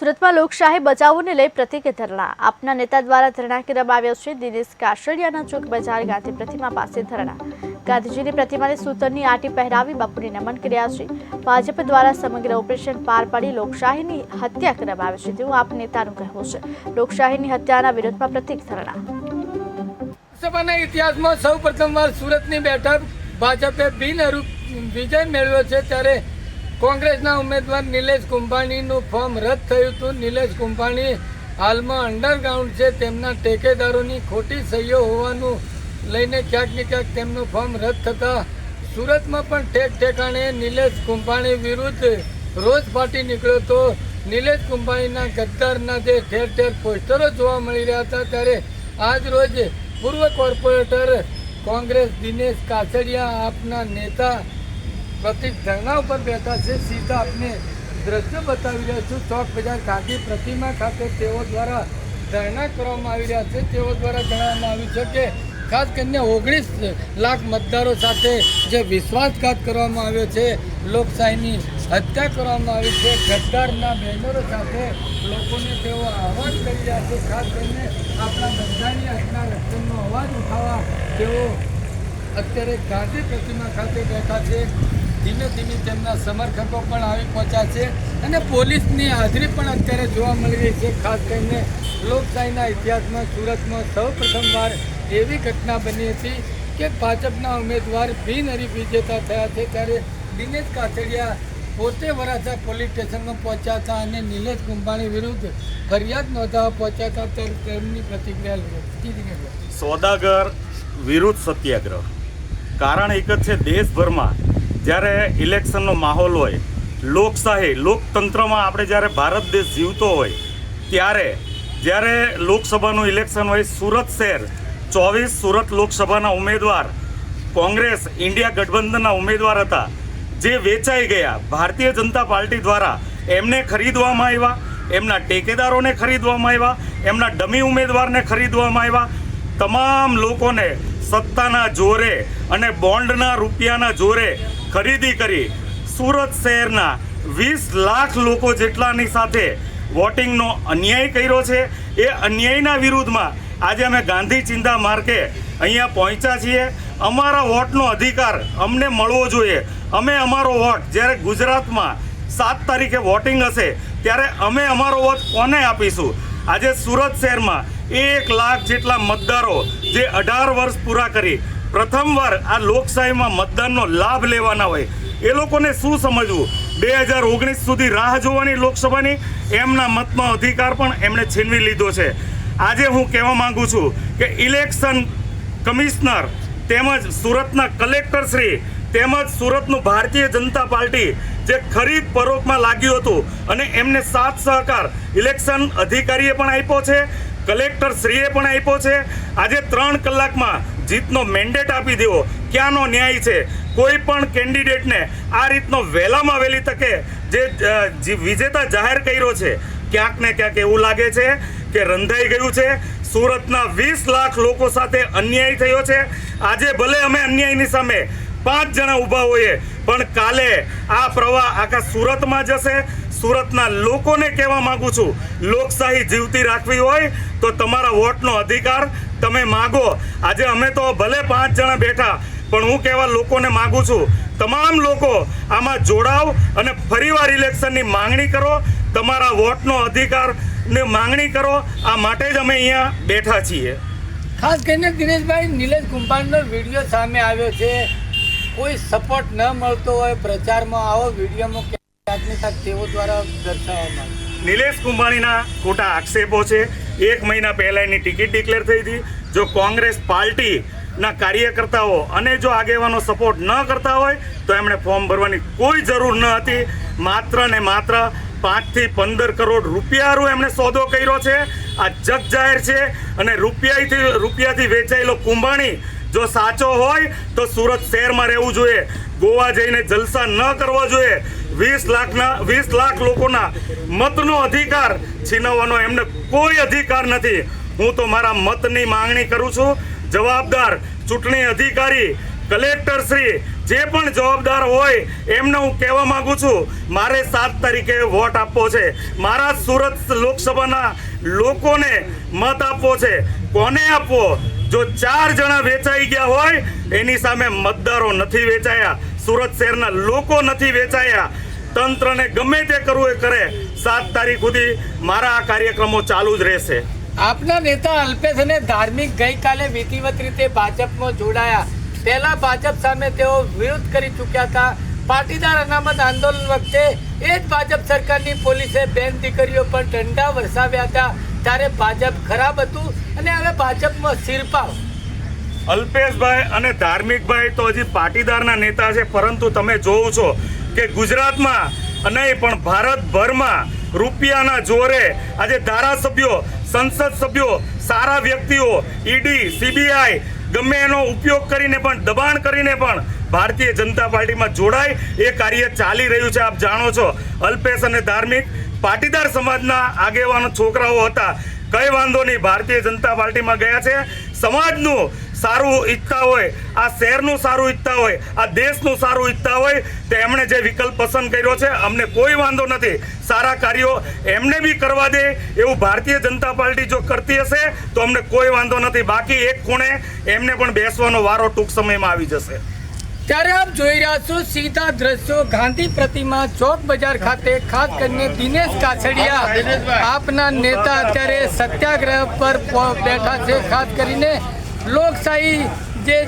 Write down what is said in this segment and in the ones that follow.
સુરતમાં લોકશાહી બચાવોને લઈ પ્રતિક ધરણા. આપના નેતા દ્વારા ધરણા કરવામાં આવ્યો છે. દિનેશ કાશડિયાના ચોક બજાર ગાંધી પ્રતિમા પાસે ધરણા. ગાંધીજીની પ્રતિમાને સૂતરની આટી પહેરાવી બાપુને નમન કર્યા છે. ભાજપ દ્વારા સમગ્ર ઓપરેશન પાર પાડી લોકશાહીની હત્યા કરવામાં આવે છે. તેવું આપ નેતાનું કહેવું છે. લોકશાહીની હત્યાના વિરોધમાં પ્રતિક ધરણા. લોકસભાના ઇતિહાસમાં સૌ પ્રથમવાર સુરતની બેઠક ભાજપે બિનહરૂપ વિજય મેળવ્યો છે. ત્યારે કોંગ્રેસના ઉમેદવાર નિલેશ કુંભાણીનું ફોર્મ રદ થયું હતું. નિલેશ કુંભાણી હાલમાં અંડરગ્રાઉન્ડ છે. તેમના ટેકેદારોની ખોટી સહીઓ હોવાનું લઈને ક્યાંક ને ક્યાંક તેમનું ફોર્મ રદ થતાં સુરતમાં પણ ઠેક ઠેકાણે નિલેશ કુંભાણી વિરુદ્ધ રોજ ફાટી નીકળ્યો તો નિલેશ કુંભાણીના ગદ્દારના જે ઠેર ઠેર પોસ્ટરો જોવા મળી રહ્યા હતા ત્યારે આજ રોજ પૂર્વ કોર્પોરેટર કોંગ્રેસ દિનેશ કાછડિયા આપના નેતા પ્રતિક ધરણા ઉપર બેઠા છે. સીધા આપને દ્રશ્ય બતાવી રહ્યા છું. ચોક બજાર ગાંધી પ્રતિમા ખાતે તેઓ દ્વારા ધરણા કરવામાં આવી રહ્યા છે. તેઓ દ્વારા જણાવવામાં આવ્યું છે કે ખાસ કરીને ઓગણીસ લાખ મતદારો સાથે જે વિશ્વાસઘાત કરવામાં આવ્યો છે, લોકશાહીની હત્યા કરવામાં આવી છે. ગદ્દારના બેનરો સાથે લોકોને તેઓ આહવાન કરી રહ્યા છે. ખાસ કરીને આપણા બધાની આજના રક્ષણનો અવાજ ઉઠાવવા તેઓ અત્યારે ગાંધી પ્રતિમા ખાતે બેઠા છે. ધીમે ધીમે તેમના સમર્થકો પણ આવી પહોંચ્યા છે અને પોલીસની હાજરી પણ અત્યારે જોવા મળી રહી છે. ખાસ કરીને લોકશાહીના ઇતિહાસમાં સુરતમાં સૌ પ્રથમવાર એવી ઘટના બની હતી કે ભાજપના ઉમેદવાર બિનહરી વિજેતા થયા છે ત્યારે દિનેશ કાછડિયા પોતે વરાછા પોલીસ સ્ટેશનમાં પહોંચ્યા હતા અને નિલેશ કુંભાણી વિરુદ્ધ ફરિયાદ નોંધાવવા પહોંચ્યા હતા. ત્યારે તેમની પ્રતિક્રિયા સોદાગર વિરુદ્ધ સત્યાગ્રહ. કારણ એક જ છે, દેશભરમાં જ્યારે ઇલેક્શનનો માહોલ હોય, લોકશાહી, લોકતંત્રમાં આપણે જ્યારે ભારત દેશ જીવતો હોય, ત્યારે જ્યારે લોકસભાનું ઇલેક્શન હોય સુરત શહેર, ચોવીસ સુરત લોકસભાના ઉમેદવાર, કોંગ્રેસ, ઇન્ડિયા ગઠબંધનના ઉમેદવાર હતા, જે વેચાઈ ગયા. ભારતીય જનતા પાર્ટી દ્વારા એમને ખરીદવામાં આવ્યા, એમના ટેકેદારોને ખરીદવામાં આવ્યા, એમના ડમી ઉમેદવારને ખરીદવામાં આવ્યા. તમામ લોકોને સત્તાના જોરે અને બોન્ડના રૂપિયાના જોરે ખરીદી કરી સુરત શહેરના વીસ લાખ લોકો જેટલાની સાથે વોટિંગનો અન્યાય કર્યો છે. એ અન્યાયના વિરુદ્ધમાં આજે અમે ગાંધી ચિંતા માર્કે અહીંયા પહોંચ્યા છીએ. અમારા વોટનો અધિકાર અમને મળવો જોઈએ. અમે અમારો વોટ જ્યારે ગુજરાતમાં સાત તારીખે વોટિંગ હશે ત્યારે અમે અમારો વોટ કોને આપીશું? આજે સુરત શહેરમાં એક લાખ જેટલા મતદારો જે અઢાર વર્ષ પૂરા કરી પ્રથમવાર આ લોકશાહીમાં મતદાનનો લાભ લેવાના હોય, એ લોકોને શું સમજવું? બે હજાર ઓગણીસ સુધી રાહ જોવાની લોકસભાની એમના મતનો અધિકાર પણ એમણે છીનવી લીધો છે. આજે હું કહેવા માગું છું કે ઇલેક્શન કમિશનર તેમજ સુરતના કલેક્ટર શ્રી તેમજ સુરતનું ભારતીય જનતા પાર્ટી જે ખરીદ પરોખમાં લાગ્યું હતું અને એમને સાથ સહકાર ઇલેક્શન અધિકારીએ પણ આપ્યો છે. કલેક્ટર શ્રીએ પણ આપ્યો છે. આજે ત્રણ કલાકમાં જીતનો મેન્ડેટ આપી દેવો. ક્યાંનો ન્યાય છે? કોઈ પણ કેન્ડિડેટને આ રીતનો વહેલામાં વહેલી તકે જે વિજેતા જાહેર કર્યો છે, ક્યાંક ને ક્યાંક એવું લાગે છે કે રંધાઈ ગયું છે. સુરતના વીસ લાખ લોકો સાથે અન્યાય થયો છે. આજે ભલે અમે અન્યાયની સામે પાંચ જણા ઊભા હોઈએ. પણ કાલે આ પ્રવાહ આખા સુરતમાં જશે. સુરતના લોકોને કહેવા માગું છું, લોકશાહી જીવતી રાખવી હોય તો તમારા વોટનો અધિકાર તમે માગો. આજે અમે તો ભલે પાંચ જણા બેઠા, પણ હું કહેવા લોકોને માગું છું, તમામ લોકો આમાં જોડાવ અને ફરીવાર ઇલેક્શનની માંગણી કરો. તમારા વોટનો અધિકાર ને માંગણી કરો. આ માટે જ અમે અહીંયા બેઠા છીએ. ખાસ કરીને દિનેશભાઈ, નિલેશ કુંભારનો વીડિયો સામે આવ્યો છે. કોઈ સપોર્ટ ન મળતો હોય, પ્રચારમાં આવો વિડીયોમાં તેઓ દ્વારા દર્શાવવામાં નિલેશ કુંભાણીના ખોટા આક્ષેપો છે. એક મહિના પહેલા એની ટિકિટ ડિક્લેર થઈ હતી. જો કોંગ્રેસ પાર્ટીના કાર્યકર્તાઓ અને જો આગેવાનો સપોર્ટ ન કરતા હોય, તો એમણે ફોર્મ ભરવાની કોઈ જરૂર ન હતી. માત્ર ને માત્ર પાંચથી પંદર કરોડ રૂપિયાનું એમણે સોદો કર્યો છે. આ જગ જાહેર છે અને રૂપિયાથી રૂપિયાથી વેચાયેલો કુંભાણી જો સાચો હોય, તો સુરત શહેરમાં રહેવું જોઈએ. ગોવા જઈને જલસા ન કરવા જોઈએ. વીસ લાખના, વીસ લાખ લોકોના મતનો અધિકાર છીનવવાનો એમને કોઈ અધિકાર નથી. હું તો મારા મતની માંગણી કરું છું. જવાબદાર, ચૂંટણી અધિકારી, કલેક્ટર શ્રી, જે પણ જવાબદાર હોય, એમને હું કહેવા માંગુ છું, મારે સાત તારીખે વોટ આપવો છે. મારા સુરત લોકસભાના લોકોને મત આપવો છે. કોને આપવો? જો ચાર જણા વેચાઈ ગયા હોય, એની સામે મતદારો નથી વેચાયા, સુરત શહેરના લોકો નથી વેચાયા. તંત્રને ગમે તે કરવું એ કરે. સાત તારીખ સુધી મારા આ કાર્યક્રમો ચાલુ જ રહેશે. આપના નેતા અલ્પેશ અને ધાર્મિક ગઈકાલે વિધિવત રીતે ભાજપમાં જોડાયા. પહેલા ભાજપ સામે તેઓ વિરોધ કરી ચૂક્યા હતા. પાટીદાર અનામત આંદોલન વખતે એ જ ભાજપ સરકારની પોલીસે બેન દીકરીઓ પર દંડા વરસાવ્યા હતા. ત્યારે ભાજપ ખરાબ હતું ભાજપમાં શિરપાવ. અલ્પેશભાઈ અને ધાર્મિકભાઈ તો હજી પાટીદારના નેતા છે, પરંતુ તમે જોવો છો કે ગુજરાતમાં, નહીં, પણ ભારતભરમાં રૂપિયાના જોરે આજે ધારાસભ્યો, સંસદ સભ્યો, સારા વ્યક્તિઓ, ઈડી, સીબીઆઈ, ગમે એનો ઉપયોગ કરીને પણ, દબાણ કરીને પણ ભારતીય જનતા પાર્ટીમાં જોડાય. એ કાર્ય ચાલી રહ્યું છે, આપ જાણો છો. અલ્પેશ અને ધાર્મિક પાટીદાર સમાજના આગેવાનો છોકરાઓ હતા. કઈ વાંધો નહીં, ભારતીય જનતા પાર્ટીમાં ગયા છે. સમાજનું સારું ઈચ્છતા હોય, આ શહેરનું સારું ઈચ્છતા હોય, આ દેશનું સારું ઈચ્છતા હોય, તો એમણે જે વિકલ્પ પસંદ કર્યો છે, અમને કોઈ વાંધો નથી. સારા કાર્યો એમને બી કરવા દે, એવું ભારતીય જનતા પાર્ટી જો કરતી હશે, તો અમને કોઈ વાંધો નથી. બાકી એક ખૂણે એમને પણ બેસવાનો વારો ટૂંક સમયમાં આવી જશે. ત્યારે આપ જોઈ રહ્યા છો સીધા દ્રશ્યો. ગાંધી પ્રતિમા ચોક બજાર ખાતે. ખાસ કરીને દિનેશ કાછડિયા. આપના નેતા અત્યારે સત્યાગ્રહ પર બેઠા છે. ખાસ કરીને લોકશાહી જે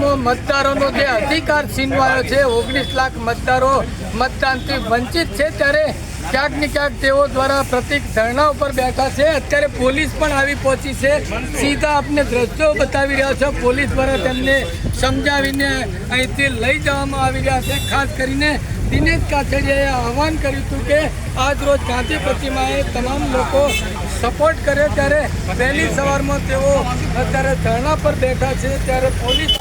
નો મતદારોનો જે અધિકાર છીનવાયો છે, ઓગણીસ લાખ મતદારો મતદાનથી વંચિત છે ત્યારે ક્યાંક ને ક્યાંક તેઓ દ્વારા પ્રતિક ધરણા ઉપર બેઠા છે. અત્યારે પોલીસ પણ આવી પહોંચી છે. સીધા આપને દ્રશ્યો બતાવી રહ્યા છે. પોલીસ દ્વારા તેમને સમજાવીને અહીંથી લઈ જવામાં આવી રહ્યા છે. ખાસ કરીને દિનેશ કાછડિયાએ આહવાન કર્યું હતું કે આજ રોજ ગાંધી પ્રતિમાએ તમામ લોકો સપોર્ટ કરે ત્યારે વહેલી સવારમાં તેઓ અત્યારે ધરણા પર બેઠા છે. ત્યારે પોલીસ